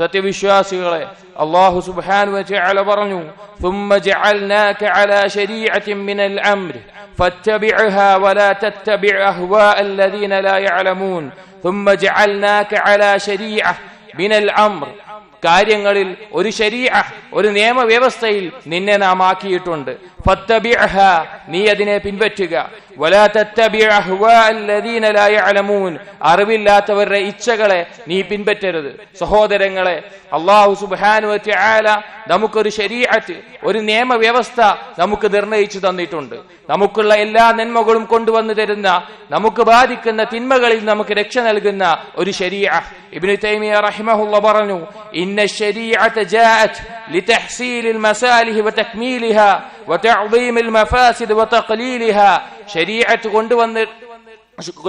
സത്യവിശ്വാസികളെ അള്ളാഹു സുബ്ഹാനഹു വതആല പറഞ്ഞു ثم جعلناك على شريعة من الأمر فاتبعها ولا تتبع أهواء الذين لا يعلمون ثم جعلناك على شريعة من الأمر കാര്യങ്ങളിൽ ഒരു ശരീഅ ഒരു നിയമവ്യവസ്ഥയിൽ നിന്നെ നാം ആക്കിയിട്ടുണ്ട് ഫത്തബിഅഹ നീ അതിനെ പിൻപറ്റുക അറിവില്ലാത്തവരുടെ ഇച്ഛകളെ നീ പിൻപറ്റരുത്. സഹോദരങ്ങളെ അള്ളാഹു സുബാനുവറ്റ് ആല നമുക്കൊരു ശരീരത്ത് ഒരു നിയമവ്യവസ്ഥ നമുക്ക് നിർണയിച്ചു തന്നിട്ടുണ്ട്. നമുക്കുള്ള എല്ലാ നന്മകളും കൊണ്ടുവന്നു തരുന്ന നമുക്ക് ബാധിക്കുന്ന തിന്മകളിൽ നമുക്ക് രക്ഷ നൽകുന്ന ഒരു ശരീഅ. ഇബ്നു തൈമിയ റഹിമഹുള്ള പറഞ്ഞു ഇന്ന ശരീഅത്ത് ജാഅത്ത് ലിതഹ്സീലിൽ മസാലിഹി വതക്മീലിഹാ ശരീരത്ത് കൊണ്ടുവന്ന്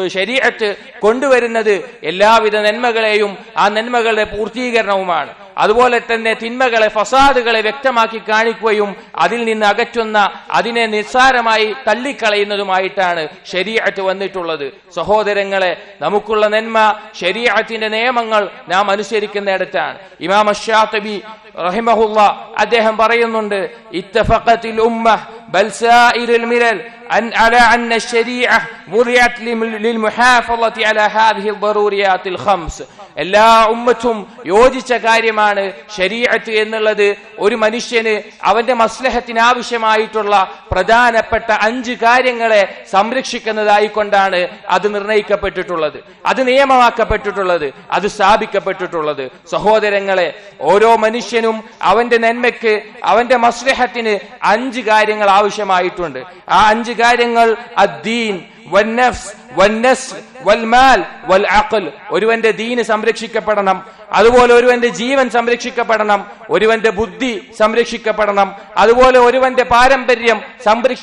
ശരീരത്ത് കൊണ്ടുവരുന്നത് എല്ലാവിധ നന്മകളെയും ആ നന്മകളുടെ പൂർത്തീകരണവുമാണ്. അതുപോലെ തന്നെ തിന്മകളെ ഫസാദുകളെ വ്യക്തമാക്കി കാണിക്കുകയും അതിൽ നിന്ന് അകറ്റുന്ന അതിനെ നിസ്സാരമായി തള്ളിക്കളയുന്നതുമായിട്ടാണ് ശരീഅത്ത് വന്നിട്ടുള്ളത് സഹോദരങ്ങളെ നമുക്കുള്ള നന്മ ശരീഅത്തിന്റെ നിയമങ്ങൾ നാം അനുസരിക്കുന്നിടത്താണ് ഇമാം അഷാത്തബി റഹിമഹുല്ല അദ്ദേഹം പറയുന്നുണ്ട് ഇത്തഫഖത്തിൽ ഉമ്മ ബൽ സായിറുൽ മിലൽ أن على أن الشريعة وضعت للمحافظة على هذه الضروريات الخمس എല്ലാ ഉമ്മത്തും യോജിച്ച കാര്യമാണ് ശരീരത്ത് എന്നുള്ളത്. ഒരു മനുഷ്യന് അവന്റെ മസ്ലഹത്തിന് ആവശ്യമായിട്ടുള്ള പ്രധാനപ്പെട്ട അഞ്ച് കാര്യങ്ങളെ സംരക്ഷിക്കുന്നതായി കൊണ്ടാണ് അത് നിർണയിക്കപ്പെട്ടിട്ടുള്ളത്. അത് നിയമമാക്കപ്പെട്ടിട്ടുള്ളത്. അത് സ്ഥാപിക്കപ്പെട്ടിട്ടുള്ളത്. സഹോദരങ്ങളെ ഓരോ മനുഷ്യനും അവന്റെ നന്മയ്ക്ക് അവന്റെ മസ്ലഹത്തിന് അഞ്ച് കാര്യങ്ങൾ ആവശ്യമായിട്ടുണ്ട്. ആ അഞ്ച് കാര്യങ്ങൾ അദ്ദീൻ വന്നഫ്സ് വന്നസ് വൽമാൽ വൽ അഖൽ. ഒരുവന്റെ ദീന് സംരക്ഷിക്കപ്പെടണം. അതുപോലെ ഒരുവന്റെ ജീവൻ സംരക്ഷിക്കപ്പെടണം ഒരുവന്റെ ബുദ്ധി സംരക്ഷിക്കപ്പെടണം അതുപോലെ ഒരുവന്റെ പാരമ്പര്യം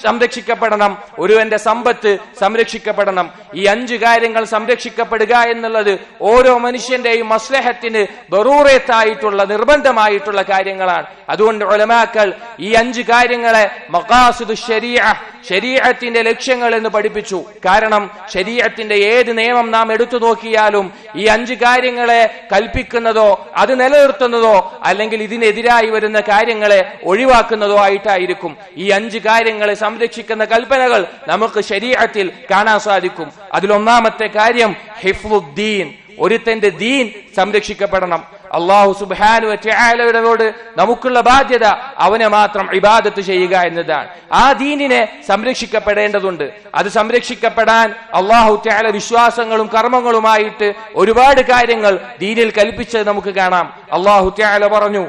സംരക്ഷിക്കപ്പെടണം ഒരുവന്റെ സമ്പത്ത് സംരക്ഷിക്കപ്പെടണം. ഈ അഞ്ചു കാര്യങ്ങൾ സംരക്ഷിക്കപ്പെടുക എന്നുള്ളത് ഓരോ മനുഷ്യന്റെയും മസ്ലഹത്തിന് ബറൂറത്തായിട്ടുള്ള നിർബന്ധമായിട്ടുള്ള കാര്യങ്ങളാണ്. അതുകൊണ്ട് ഒലമാക്കൾ ഈ അഞ്ച് കാര്യങ്ങളെ മക്കാസുദ് ശരീഅ ശരീഅത്തിന്റെ ലക്ഷ്യങ്ങൾ എന്ന് പഠിപ്പിച്ചു. കാരണം ശരീരത്തിന്റെ ഏത് നിയമം നാം എടുത്തു നോക്കിയാലും ഈ അഞ്ച് കാര്യങ്ങളെ കൽപ്പിക്കുന്നതോ അത് നിലനിർത്തുന്നതോ അല്ലെങ്കിൽ ഇതിനെതിരായി വരുന്ന കാര്യങ്ങളെ ഒഴിവാക്കുന്നതോ ആയിട്ടായിരിക്കും ഈ അഞ്ച് കാര്യങ്ങളെ സംരക്ഷിക്കുന്ന കൽപ്പനകൾ നമുക്ക് ശരീരത്തിൽ കാണാൻ സാധിക്കും. അതിലൊന്നാമത്തെ കാര്യം ഹിഫുദ്ദീൻ ഒരുത്തന്റെ ദീൻ സംരക്ഷിക്കപ്പെടണം. അള്ളാഹു സുബാനു സുബാനുവോട് നമുക്കുള്ള ബാധ്യത അവനെ മാത്രം ഇബാദത്ത് ചെയ്യുക എന്നതാണ്. ആ ദീനിനെ സംരക്ഷിക്കപ്പെടേണ്ടതുണ്ട്. അത് സംരക്ഷിക്കപ്പെടാൻ അള്ളാഹു ത്യാല വിശ്വാസങ്ങളും കർമ്മങ്ങളുമായിട്ട് ഒരുപാട് കാര്യങ്ങൾ ദീനിൽ കൽപ്പിച്ചത് നമുക്ക് കാണാം. അള്ളാഹു ത്യാല പറഞ്ഞു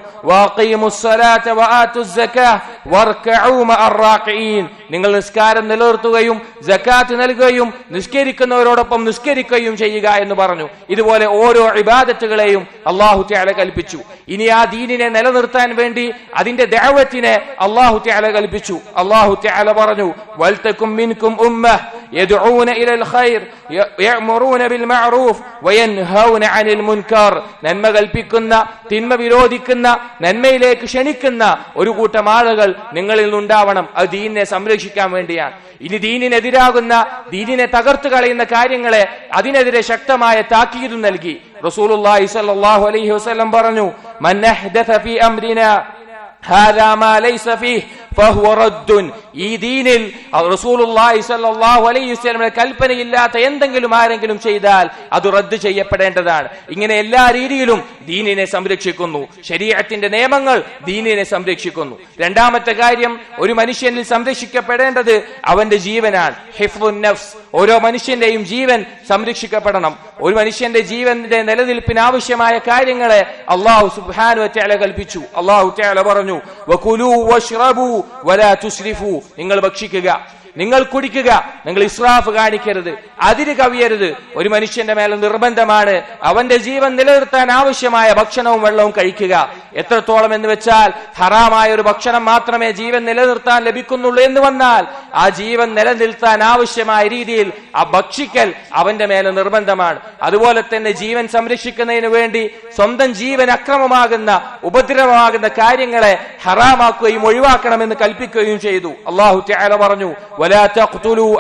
നിങ്ങൾ നിസ്കാരം നിലനിർത്തുകയും ജക്കാത്ത് നൽകുകയും നിസ്കരിക്കുന്നവരോടൊപ്പം നിസ്കരിക്കുകയും ചെയ്യുക എന്ന് പറഞ്ഞു. ഇതുപോലെ ഓരോ ഇബാദത്തുകളെയും അള്ളാഹു ത്യാല കൽപ്പിച്ചു. ഇനി ആ ദീനിനെ നിലനിർത്താൻ വേണ്ടി അതിന്റെ ദേവത്തിനെ അള്ളാഹു ത്യാല കൽപ്പിച്ചു. അള്ളാഹു ത്യാല പറഞ്ഞു വൽത്തക്കും മിൻകും ഉമ്മ يدعون إلى الخير يأمرون بالمعروف وينهون عن المنكر നന്മ കൽപ്പിക്കുന്ന തിന്മ വിരോധിക്കുന്ന നന്മയിലേക്ക് ക്ഷണിക്കുന്ന ഒരു കൂട്ടം ആളുകൾ നിങ്ങളിൽ നിന്നുണ്ടാവണം അത് ദീനിനെ സംരക്ഷിക്കാൻ വേണ്ടിയാണ് ഇനി ദീനിനെതിരാകുന്ന ദീനിനെ തകർത്തു കളയുന്ന കാര്യങ്ങളെ അതിനെതിരെ ശക്തമായ താക്കീത് നൽകി റസൂലുള്ളാഹി സ്വല്ലല്ലാഹു അലൈഹി വസല്ലം പറഞ്ഞു മൻ അഹ്ദഥ ഫീ അംരിനാ ഹാദാ മാ ലൈസ ഫീഹ് ഫഹുവ റദ്ദുൻ ഈ ദീനിൽ കൽപ്പനയില്ലാത്ത എന്തെങ്കിലും ആരെങ്കിലും ചെയ്താൽ അത് റദ്ദ് ചെയ്യപ്പെടേണ്ടതാണ്. ഇങ്ങനെ എല്ലാ രീതിയിലും ദീനിനെ സംരക്ഷിക്കുന്നു. ശരീരത്തിന്റെ നിയമങ്ങൾ ദീനിനെ സംരക്ഷിക്കുന്നു. രണ്ടാമത്തെ കാര്യം ഒരു മനുഷ്യനിൽ സംരക്ഷിക്കപ്പെടേണ്ടത് അവന്റെ ജീവനാണ്. ഹിഫ്ലുൻ നഫ്സ്. ഓരോ മനുഷ്യന്റെയും ജീവൻ സംരക്ഷിക്കപ്പെടണം. ഒരു മനുഷ്യന്റെ ജീവന്റെ നിലനിൽപ്പിന് ആവശ്യമായ കാര്യങ്ങളെ അള്ളാഹു സുബാനു കൽപ്പിച്ചു. അള്ളാഹു പറഞ്ഞു വകുലു വഷ്റബു വലാ തുസ്രിഫു നിങ്ങൾ ഭക്ഷിക്കുക. നിങ്ങൾ കുടിക്കുക. നിങ്ങൾ ഇസ്രാഫ് കാണിക്കരുത്. അതിര് കവിയരുത്. ഒരു മനുഷ്യന്റെ മേലെ നിർബന്ധമാണ്. അവന്റെ ജീവൻ നിലനിർത്താൻ ആവശ്യമായ ഭക്ഷണവും വെള്ളവും കഴിക്കുക. എത്രത്തോളം എന്ന് വെച്ചാൽ ഹറാമായ ഒരു ഭക്ഷണം മാത്രമേ ജീവൻ നിലനിർത്താൻ ലഭിക്കുന്നുള്ളൂ എന്ന് വന്നാൽ ആ ജീവൻ നിലനിർത്താൻ ആവശ്യമായ രീതിയിൽ ആ ഭക്ഷിക്കൽ അവന്റെ മേലെ നിർബന്ധമാണ്. അതുപോലെ തന്നെ ജീവൻ സംരക്ഷിക്കുന്നതിന് വേണ്ടി സ്വന്തം ജീവൻ അക്രമമാകുന്ന ഉപദ്രവമാകുന്ന കാര്യങ്ങളെ ഹറാമാക്കുകയും ഒഴിവാക്കണമെന്ന് കൽപ്പിക്കുകയും ചെയ്തു. അള്ളാഹു പറഞ്ഞു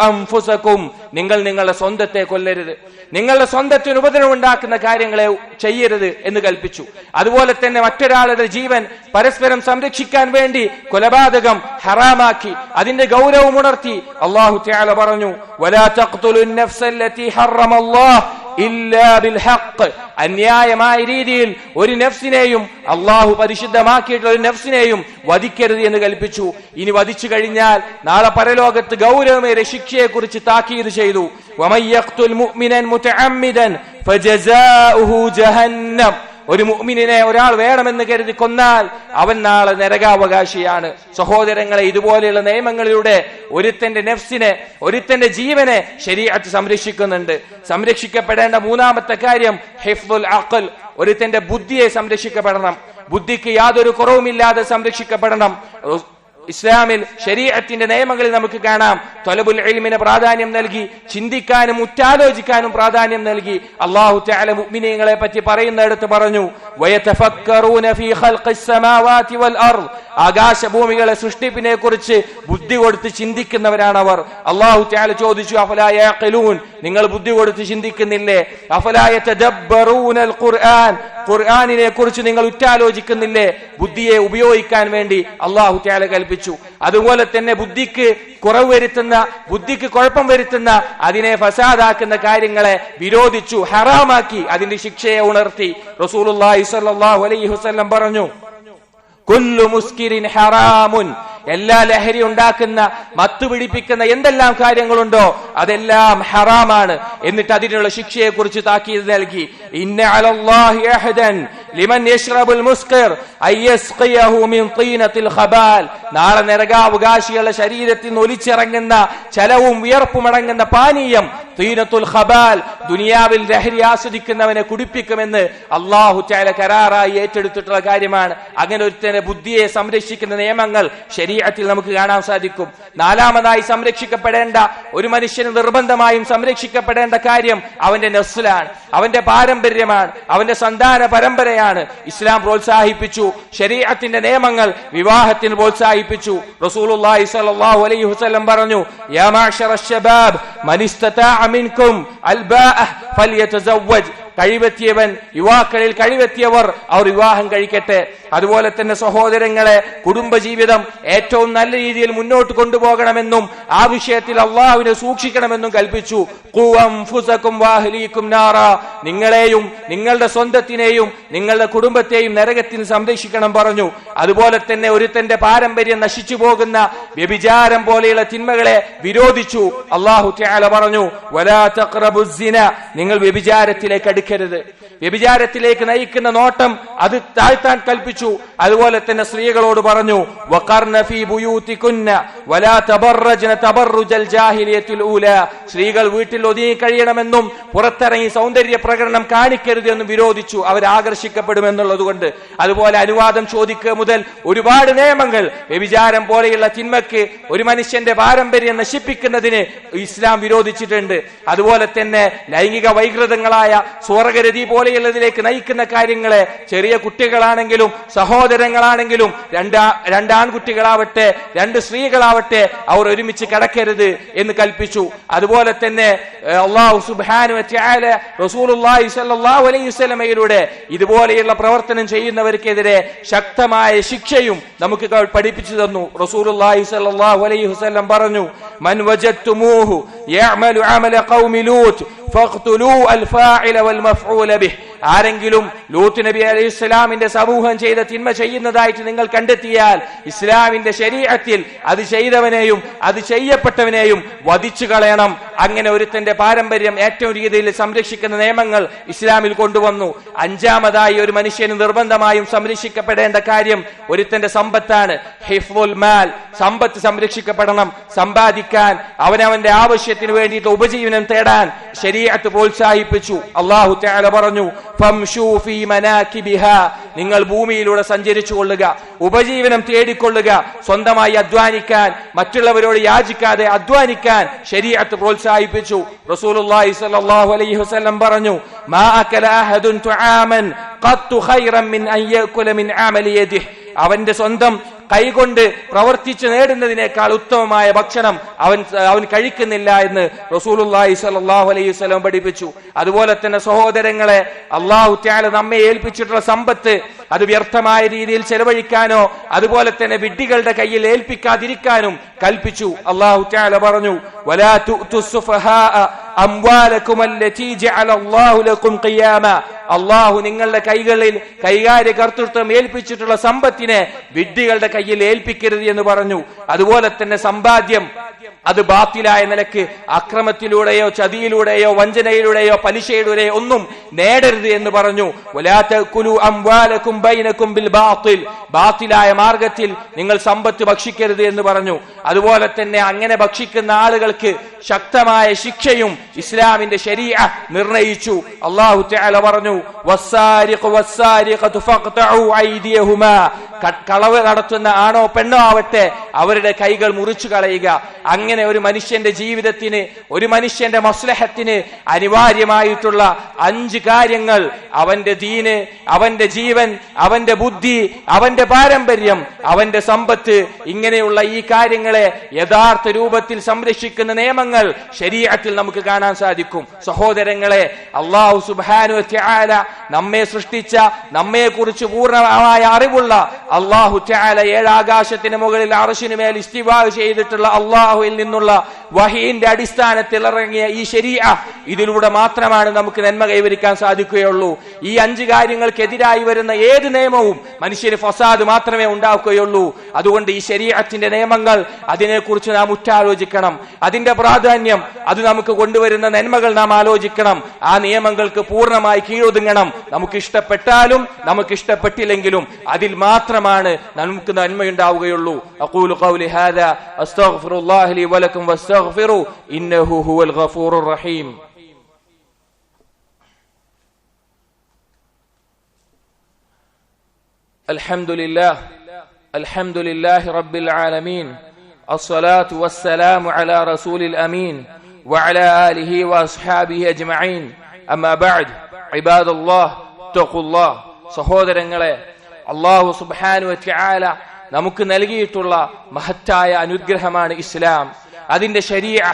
അൻഫുസകും. നിങ്ങൾ നിങ്ങളുടെ സ്വന്തത്തെ കൊല്ലരുത്. നിങ്ങളുടെ സ്വന്തത്തിന് ഉപദ്രവം ഉണ്ടാക്കുന്ന കാര്യങ്ങളെ ചെയ്യരുത് എന്ന് കൽപ്പിച്ചു. അതുപോലെ തന്നെ മറ്റൊരാളുടെ ജീവൻ പരസ്പരം സംരക്ഷിക്കാൻ വേണ്ടി കൊലപാതകം ഹറാമാക്കി അതിന്റെ ഗൗരവം ഉണർത്തി. അള്ളാഹു പറഞ്ഞു വലാ അന്യായമായ രീതിയിൽ ഒരു നഫ്സിനെയും അള്ളാഹു പരിശുദ്ധമാക്കിയിട്ടുള്ള ഒരു നഫ്സിനെയും വധിക്കരുത് എന്ന് കൽപ്പിച്ചു. ഇനി വധിച്ചു കഴിഞ്ഞാൽ നാളെ പരലോകത്ത് ഗൗരവമേറെ ശിക്ഷയെ കുറിച്ച് താക്കീത് ചെയ്തു. ഒരു മുഅ്മിനിനെ ഒരാൾ വേണമെന്ന് കരുതി കൊന്നാൽ അവൻ നാളെ നരകാവകാശിയാണ്. സഹോദരങ്ങളെ ഇതുപോലെയുള്ള നിയമങ്ങളിലൂടെ ഒരുത്തന്റെ നെഫ്സിനെ ഒരുത്തന്റെ ജീവനെ ശരീഅത്ത് സംരക്ഷിക്കുന്നുണ്ട്. സംരക്ഷിക്കപ്പെടേണ്ട മൂന്നാമത്തെ കാര്യം ഹിഫുൽ അഖൽ. ഒരുത്തന്റെ ബുദ്ധിയെ സംരക്ഷിക്കപ്പെടണം. ബുദ്ധിക്ക് യാതൊരു കുറവുമില്ലാതെ സംരക്ഷിക്കപ്പെടണം. ഇസ്ലാമിൽ ശരീരത്തിന്റെ നിയമങ്ങളിൽ നമുക്ക് കാണാം. തൊലബുൽ ഇൽമിന് പ്രാധാന്യം നൽകി ചിന്തിക്കാനും ഉറ്റാലോചിക്കാനും പ്രാധാന്യം നൽകി. അള്ളാഹു തആല മുഅ്മിനീങ്ങളെ പറ്റി പറയുന്നിടത്ത് പറഞ്ഞു ആകാശഭൂമികളെ സൃഷ്ടിപ്പിനെ കുറിച്ച് ബുദ്ധി കൊടുത്ത് ചിന്തിക്കുന്നവരാണ് അവർ. അള്ളാഹു ചാല ചോദിച്ചു അഫലാ യഖിലൂൻ? നിങ്ങൾ ബുദ്ധി കൊടുത്ത് ചിന്തിക്കുന്നില്ലേ? അഫലാ യതദബ്ബറൂനൽ ഖുർആൻ. ഖുർആനിനെ കുറിച്ച് നിങ്ങൾ ഉറ്റാലോചിക്കുന്നില്ലേ? ബുദ്ധിയെ ഉപയോഗിക്കാൻ വേണ്ടി. അള്ളാഹു ചാല കൽപ്പിച്ചു അതുപോലെ തന്നെ ബുദ്ധിക്ക് കുറവ് വരുത്തുന്ന ബുദ്ധിക്ക് കുഴപ്പം വരുത്തുന്ന അതിനെ ഫസാദാക്കുന്ന കാര്യങ്ങളെ വിരോധിച്ചു ഹറാമാക്കി അതിന്റെ ശിക്ഷയെ ഉണർത്തി. റസൂലുള്ളാഹി സ്വല്ലല്ലാഹു അലൈഹി വസല്ലം പറഞ്ഞു കൊല്ലു മുസ്കിരിൻ ഹറാമുൻ. എല്ലാ ലഹരി ഉണ്ടാക്കുന്ന മത്തു പിടിപ്പിക്കുന്ന എന്തെല്ലാം കാര്യങ്ങളുണ്ടോ അതെല്ലാം ഹറാമാണ്. എന്നിട്ട് അതിനുള്ള ശിക്ഷയെ കുറിച്ച് താക്കീത് നൽകി. ഇന്ന അലല്ലാഹി അഹദൻ. ലിമൻ യഷ്റബുൽ മുസ്കിർ അയ്യസ്ഖിയഹു മിൻ തീനത്തിൽ ഖബാൽ. നാളെ നരകാവകാശികളുടെ ശരീരത്തിൽ നിന്ന് ഒലിച്ചിറങ്ങുന്ന ചലവും വിയർപ്പും അടങ്ങുന്ന പാനീയം തീനത്തുൽ ഖബാൽ. ദുനിയാവിൽ ലഹരി ആസ്വദിക്കുന്നവനെ കുടിപ്പിക്കുമെന്ന് അള്ളാഹു ചാല കരാറായി ഏറ്റെടുത്തിട്ടുള്ള കാര്യമാണ്. അങ്ങനെ ഒരുത്തന്റെ ബുദ്ധിയെ സംരക്ഷിക്കുന്ന നിയമങ്ങൾ ശരീരത്തിൽ നമുക്ക് കാണാൻ സാധിക്കും. നാലാമതായി സംരക്ഷിക്കപ്പെടേണ്ട ഒരു മനുഷ്യന് നിർബന്ധമായും സംരക്ഷിക്കപ്പെടേണ്ട കാര്യം അവന്റെ നെസ്ലാണ് അവന്റെ പാരമ്പര്യമാണ് അവന്റെ സന്താന പരമ്പരയാണ്. ഇസ്ലാം പ്രോത്സാഹിപ്പിച്ചു ശരീരത്തിന്റെ നിയമങ്ങൾ വിവാഹത്തിന് പ്രോത്സാഹിപ്പിച്ചു. റസൂലുള്ളാഹി സ്വല്ലല്ലാഹു അലൈഹി വസല്ലം പറഞ്ഞു യാ ശബാബ് അൽബാഅ കഴിവെത്തിയവൻ യുവാക്കളിൽ കഴിവെത്തിയവർ അവർ വിവാഹം കഴിക്കട്ടെ. അതുപോലെ തന്നെ സഹോദരങ്ങളെ കുടുംബജീവിതം ഏറ്റവും നല്ല രീതിയിൽ മുന്നോട്ട് കൊണ്ടുപോകണമെന്നും ആ വിഷയത്തിൽ അള്ളാഹുവിനെ സൂക്ഷിക്കണമെന്നും കൽപ്പിച്ചു. നാറ. നിങ്ങളെയും നിങ്ങളുടെ സ്വന്തത്തിനെയും നിങ്ങളുടെ കുടുംബത്തെയും നരകത്തിൽ സംരക്ഷിക്കണം പറഞ്ഞു. അതുപോലെ തന്നെ ഒരുത്തന്റെ പാരമ്പര്യം നശിച്ചു പോകുന്ന വ്യഭിചാരം പോലെയുള്ള തിന്മകളെ വിരോധിച്ചു. അള്ളാഹു പറഞ്ഞു നിങ്ങൾ വ്യഭിചാരത്തിലേക്ക് അടുക്കരുത് വ്യഭിചാരത്തിലേക്ക് നയിക്കുന്ന നോട്ടം അത് താഴ്ത്താൻ കൽപ്പിച്ചു. അതുപോലെ തന്നെ സ്ത്രീകളോട് പറഞ്ഞു സ്ത്രീകൾ വീട്ടിൽ ഒതുങ്ങി കഴിയണമെന്നും പുറത്തിറങ്ങി സൗന്ദര്യ പ്രകടനം കാണിക്കരുത് എന്നും വിരോധിച്ചു. അവർ ആകർഷിക്കപ്പെടുമെന്നുള്ളത് കൊണ്ട്. അതുപോലെ അനുവാദം ചോദിക്കുക മുതൽ ഒരുപാട് നിയമങ്ങൾ. വ്യഭിചാരം പോലെയുള്ള തിന്മക്ക് ഒരു മനുഷ്യന്റെ പാരമ്പര്യം നശിപ്പിക്കുന്നതിന് ഇസ്ലാം വിരോധിച്ചിട്ടുണ്ട്. അതുപോലെ തന്നെ ലൈംഗിക വൈകൃതങ്ങളായ സ്വർഗരതി പോലെയുള്ളതിലേക്ക് നയിക്കുന്ന കാര്യങ്ങളെ ചെറിയ കുട്ടികളാണെങ്കിലും സഹോദരങ്ങളാണെങ്കിലും രണ്ടാ രണ്ടാൺകുട്ടികളാവട്ടെ രണ്ട് സ്ത്രീകളാവട്ടെ അവർ ഒരുമിച്ച് കിടക്കരുത് എന്ന് കൽപ്പിച്ചു. അതുപോലെ തന്നെ അള്ളാഹു വതആല റസൂലുള്ളാഹി അലൈഹി ഇതുപോലെയുള്ള പ്രവർത്തനം ചെയ്യുന്നവർക്കെതിരെ ശക്തമായ ശിക്ഷയും നമുക്ക് പഠിപ്പിച്ചു തന്നു. റസൂലുള്ളാഹി അലൈഹി വസല്ലം പറഞ്ഞു മൻ അമല അൽ വൽ ആരെങ്കിലും ലൂത്ത് നബി അലൈഹി ഇസ്ലാമിന്റെ സമൂഹം ചെയ്ത തിന്മ ചെയ്യുന്നതായിട്ട് നിങ്ങൾ കണ്ടെത്തിയാൽ ഇസ്ലാമിന്റെ ശരീരത്തിൽ അത് ചെയ്തവനെയും അത് ചെയ്യപ്പെട്ടവനെയും വധിച്ചു കളയണം. അങ്ങനെ ഒരുത്തന്റെ പാരമ്പര്യം ഏറ്റവും രീതിയിൽ സംരക്ഷിക്കുന്ന നിയമങ്ങൾ ഇസ്ലാമിൽ കൊണ്ടുവന്നു. അഞ്ചാമതായി ഒരു മനുഷ്യന് നിർബന്ധമായും സംരക്ഷിക്കപ്പെടേണ്ട കാര്യം ഒരുത്തന്റെ സമ്പത്താണ്. ഹിഫുൽ മാൽ. സമ്പത്ത് സംരക്ഷിക്കപ്പെടണം. സമ്പാദിക്കാൻ അവനവന്റെ ആവശ്യത്തിന് വേണ്ടിയിട്ട് ഉപജീവനം തേടാൻ ശരീരത്ത് പ്രോത്സാഹിപ്പിച്ചു. അള്ളാഹു പറഞ്ഞു നിങ്ങൾ ഭൂമിയിലൂടെ സഞ്ചരിച്ചു കൊള്ളുക ഉപജീവനം തേടിക്കൊള്ളുക സ്വന്തമായി അധ്വാനിക്കാൻ മറ്റുള്ളവരോട് യാചിക്കാതെ അധ്വാനിക്കാൻ ശരീരത്ത് പ്രോത്സാഹിപ്പിച്ചു. റസൂലുള്ളാഹി സ്വല്ലല്ലാഹു അലൈഹി വസല്ലം പറഞ്ഞു മാ അകല അഹദുൻ തുആമൻ ഖത്തു ഖൈറൻ മിൻ അൻ യാകുല മിൻ അമലി യദിഹ്. അവന്റെ സ്വന്തം കൈകൊണ്ട് പ്രവർത്തിച്ച് നേടുന്നതിനേക്കാൾ ഉത്തമമായ ഭക്ഷണം അവൻ അവൻ കഴിക്കുന്നില്ല എന്ന് റസൂലുള്ളാഹി സ്വല്ലല്ലാഹു അലൈഹി സ്വലം പഠിപ്പിച്ചു. അതുപോലെ തന്നെ സഹോദരങ്ങളെ അള്ളാഹു ത്യാല നമ്മെ ഏൽപ്പിച്ചിട്ടുള്ള സമ്പത്ത് അത് വ്യർത്ഥമായ രീതിയിൽ ചെലവഴിക്കാനോ അതുപോലെ തന്നെ വിഡ്ഢികളുടെ കയ്യിൽ ഏൽപ്പിക്കാതിരിക്കാനും കൽപ്പിച്ചു. അള്ളാഹു ത്യാല പറഞ്ഞു വലാ അള്ളാഹു നിങ്ങളുടെ കൈകളിൽ കൈകാര്യ കർത്തൃത്വം ഏൽപ്പിച്ചിട്ടുള്ള സമ്പത്തിനെ വിഡ്ഢികളുടെ കയ്യിൽ ഏൽപ്പിക്കരുത് എന്ന് പറഞ്ഞു. അതുപോലെ തന്നെ സമ്പാദ്യം. അത് ബാത്തിലായ നിലയ്ക്ക് അക്രമത്തിലൂടെയോ ചതിയിലൂടെയോ വഞ്ചനയിലൂടെയോ പലിശയിലൂടെയോ ഒന്നും നേടരുത് എന്ന് പറഞ്ഞു. ബാത്തിലായ മാർഗത്തിൽ നിങ്ങൾ സമ്പത്ത് ഭക്ഷിക്കരുത് എന്ന് പറഞ്ഞു. അതുപോലെ തന്നെ അങ്ങനെ ഭക്ഷിക്കുന്ന ആളുകൾക്ക് ശക്തമായ ശിക്ഷയും ഇസ്ലാമിന്റെ ശരീഅ നിർണയിച്ചു. അള്ളാഹു തആല പറഞ്ഞു കളവ് നടത്തുന്ന ആണോ പെണ്ണോ ആവട്ടെ അവരുടെ കൈകൾ മുറിച്ചു കളയുക. അങ്ങനെ ഒരു മനുഷ്യന്റെ ജീവിതത്തിന് ഒരു മനുഷ്യന്റെ മസ്ലഹത്തിന് അനിവാര്യമായിട്ടുള്ള അഞ്ച് കാര്യങ്ങൾ. അവന്റെ ദീന് അവന്റെ ജീവൻ അവന്റെ ബുദ്ധി അവന്റെ പാരമ്പര്യം അവന്റെ സമ്പത്ത് ഇങ്ങനെയുള്ള ഈ കാര്യങ്ങളെ യഥാർത്ഥ രൂപത്തിൽ സംരക്ഷിക്കുന്ന നിയമങ്ങൾ ശരീരത്തിൽ നമുക്ക് കാണാൻ സാധിക്കും. സഹോദരങ്ങളെ അള്ളാഹു സുബാനു ത്യാല നമ്മെ സൃഷ്ടിച്ച നമ്മെ കുറിച്ച് പൂർണമായ അറിവുള്ള അള്ളാഹു ത്യാല ഏഴാകാശത്തിന് മുകളിൽ അറശിനു മേൽ ഇസ്തിവാ ചെയ്തിട്ടുള്ള അള്ളാഹുവിൽ നിന്നുള്ള വഹീന്റെ അടിസ്ഥാനത്തിൽ ഇറങ്ങിയ ഈ ശരീഅ ഇതിലൂടെ മാത്രമാണ് നമുക്ക് നന്മ കൈവരിക്കാൻ സാധിക്കുകയുള്ളൂ. ഈ അഞ്ച് കാര്യങ്ങൾക്കെതിരായി വരുന്ന ഏത് നിയമവും മനുഷ്യന് ഫസാദ് മാത്രമേ ഉണ്ടാക്കുകയുള്ളൂ. അതുകൊണ്ട് ഈ ശരീരത്തിന്റെ നിയമങ്ങൾ അതിനെക്കുറിച്ച് നാം ഉറ്റാലോചിക്കണം. അതിന്റെ പ്രാധാന്യം അത് നമുക്ക് കൊണ്ടുവരുന്ന നന്മകൾ നാം ആലോചിക്കണം. ആ നിയമങ്ങൾക്ക് പൂർണമായി കീഴൊതുങ്ങണം. നമുക്ക് ഇഷ്ടപ്പെട്ടാലും നമുക്ക് ഇഷ്ടപ്പെട്ടില്ലെങ്കിലും അതിൽ മാത്രമാണ് നമുക്ക് നന്മയുണ്ടാവുകയുള്ളൂ. അഖൂലു ഖൗലി ഹാദാ അസ്തഗ്ഫിറുല്ലാഹി വലക്കും വസ്തഗ്ഫിറു ഇന്നഹു ഹുവൽ ഗഫൂറുർ റഹീം الحمد لله الحمد لله رب العالمين الصلاة والسلام على رسول الأمين وعلى آله وأصحابه أجمعين أما بعد عباد الله اتقوا الله സഹോദരങ്ങളെ അള്ളാഹു സുബ്ഹാനു വതആല നമുക്ക് നൽകിയിട്ടുള്ള മഹത്തായ അനുഗ്രഹമാണ് ഇസ്ലാം അതിന്റെ ശരീഅ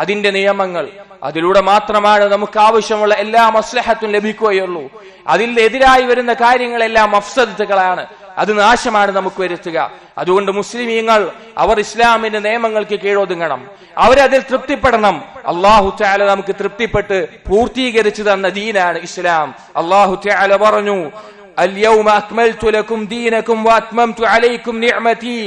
അതിന്റെ നിയമങ്ങൾ അതിലൂടെ മാത്രമാണ് നമുക്ക് ആവശ്യമുള്ള എല്ലാ മസ്ലഹത്തും ലഭിക്കുകയുള്ളൂ അതിൽ എതിരായി വരുന്ന കാര്യങ്ങളെല്ലാം മഫ്സദത്തുകളാണ് അത് നാശമാണ് നമുക്ക് വരുത്തുക അതുകൊണ്ട് മുസ്ലിമീങ്ങൾ അവർ ഇസ്ലാമിന്റെ നിയമങ്ങൾക്ക് കീഴൊതുങ്ങണം അവരതിൽ തൃപ്തിപ്പെടണം അള്ളാഹു ചാല നമുക്ക് തൃപ്തിപ്പെട്ട് പൂർത്തീകരിച്ചു തന്ന ദീനാണ് ഇസ്ലാം അള്ളാഹു ചാല പറഞ്ഞു اليوم أكملت لكم دينكم وأتممت عليكم نعمتي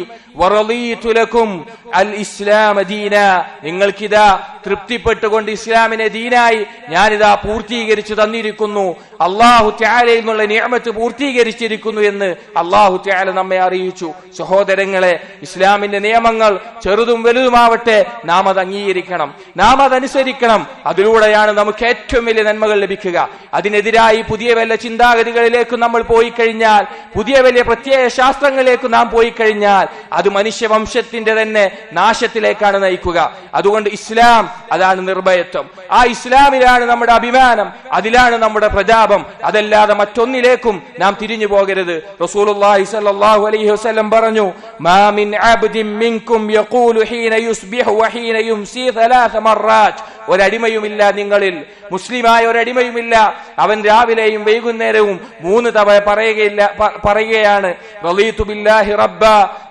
അൽ ഇസ്ലാം ദീന. നിങ്ങൾക്കിതാ തൃപ്തിപ്പെട്ടുകൊണ്ട് ഇസ്ലാമിനെ ദീനായി ഞാനിതാ പൂർത്തീകരിച്ചു തന്നിരിക്കുന്നു. അള്ളാഹു ത്യാല എന്നുള്ള നിയമത്ത് പൂർത്തീകരിച്ചിരിക്കുന്നു എന്ന് അള്ളാഹു ത്യാല നമ്മെ അറിയിച്ചു. സഹോദരങ്ങളെ ഇസ്ലാമിന്റെ നിയമങ്ങൾ ചെറുതും വലുതുമാവട്ടെ നാം അത് അംഗീകരിക്കണം. നാം അതനുസരിക്കണം അതിലൂടെയാണ് നമുക്ക് ഏറ്റവും വലിയ നന്മകൾ ലഭിക്കുക. അതിനെതിരായി പുതിയ വല്ല ചിന്താഗതികളിലേക്ക് നമ്മൾ പോയി കഴിഞ്ഞാൽ പുതിയ വലിയ പ്രത്യേക ശാസ്ത്രങ്ങളിലേക്ക് നാം പോയി കഴിഞ്ഞാൽ അത് മനുഷ്യവംശത്തിന്റെ തന്നെ നാശത്തിലേക്കാണ് നയിക്കുക അതുകൊണ്ട് ഇസ്ലാം അതാണ് നിർഭയത്വം ആ ഇസ്ലാമിലാണ് നമ്മുടെ അഭിമാനം അതിലാണ് നമ്മുടെ പ്രതാപം അതല്ലാതെ മറ്റൊന്നിലേക്കും നാം തിരിഞ്ഞു പോകരുത് റസൂലുള്ളാഹി സ്വല്ലല്ലാഹു അലൈഹി വസല്ലം പറഞ്ഞു മാ മിൻ അബ്ദിൻ മിൻകും യഖൂലു ഹീന യുസ്ബിഹു വഹീന യുംസി ثلاث مرات ഒരടിമയുമില്ല നിങ്ങളിൽ മുസ്ലിമായ ഒരടിമയുമില്ല അവൻ രാവിലെയും വൈകുന്നേരവും മൂന്ന് തവണ പറയുകയില്ല പ- പറയുകയാണ് റളീതു ബില്ലാഹി റബ്ബ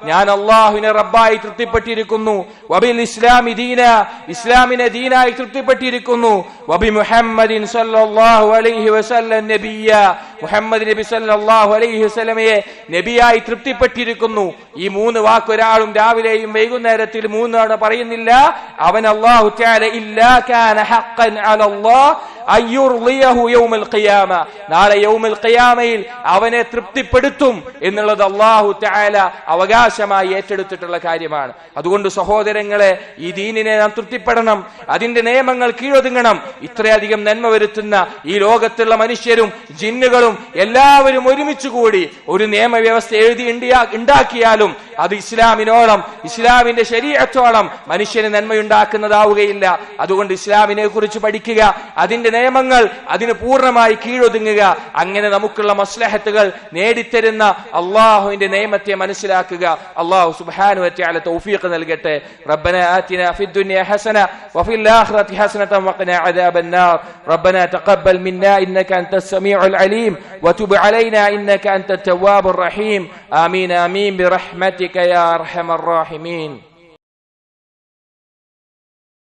ഞാൻ അള്ളാഹുവിനെ റബ്ബായി തൃപ്തിപ്പെട്ടിരിക്കുന്നു. വബിൽ ഇസ്ലാമി ദീന ഇസ്ലാമിനെ ദീനായി തൃപ്തിപ്പെട്ടിരിക്കുന്നു. വബി മുഹമ്മദിൻ സല്ലല്ലാഹു അലൈഹി വസല്ലം നബിയ. മുഹമ്മദ് നബി സല്ലല്ലാഹു അലൈഹി വസല്ലമയെ നബിയായി തൃപ്തിപ്പെട്ടിരിക്കുന്നു. ഈ മൂന്ന് വാക്ക് ഒരാളും രാവിലെയും വൈകുന്നേരത്തിൽ തവണ പറയുന്നില്ല. അവൻ അള്ളാഹു ഇല്ലാ കാന ഹഖൻ അലല്ലാഹ് ഖിയാമ. നാളെ യൗമൽ ഖിയാമയിൽ അവനെ തൃപ്തിപ്പെടുത്തും എന്നുള്ളത് അള്ളാഹു തആല അവകാശമായി ഏറ്റെടുത്തിട്ടുള്ള കാര്യമാണ്. അതുകൊണ്ട് സഹോദരങ്ങളെ ഈ ദീനിനെ നാം തൃപ്തിപ്പെടണം അതിന്റെ നിയമങ്ങൾ കീഴൊതുങ്ങണം. ഇത്രയധികം നന്മ വരുത്തുന്ന ഈ ലോകത്തുള്ള മനുഷ്യരും ജിന്നുകളും എല്ലാവരും ഒരുമിച്ച് കൂടി ഒരു നിയമവ്യവസ്ഥ എഴുതി ഉണ്ടാക്കിയാലും അത് ഇസ്ലാമിനോളം ഇസ്ലാമിന്റെ ശരീരത്തോളം മനുഷ്യന് നന്മയുണ്ടാക്കുന്നതാവുകയില്ല. അതുകൊണ്ട് ഇസ്ലാമിനെ കുറിച്ച് പഠിക്കുക അതിന്റെ നിയമങ്ങൾ അതിന് പൂർണ്ണമായി കീഴൊതുങ്ങുക അങ്ങനെ നമുക്കുള്ള മസ്ലഹത്തുകൾ നേടിത്തരുന്ന അള്ളാഹുവിന്റെ നിയമത്തെ മനസ്സിലാക്കുക അള്ളാഹു സുബാനു വറ്റാല തൗഫീഖ് നൽകട്ടെ ربنا آتنا في الدنيا حسنة وفي الآخرة حسنة وقنا عذاب النار ربنا تقبل منا إنك أنت السميع العليم وتب علينا إنك أنت التواب الرحيم آمين آمين برحمتك يا أرحم الراحمين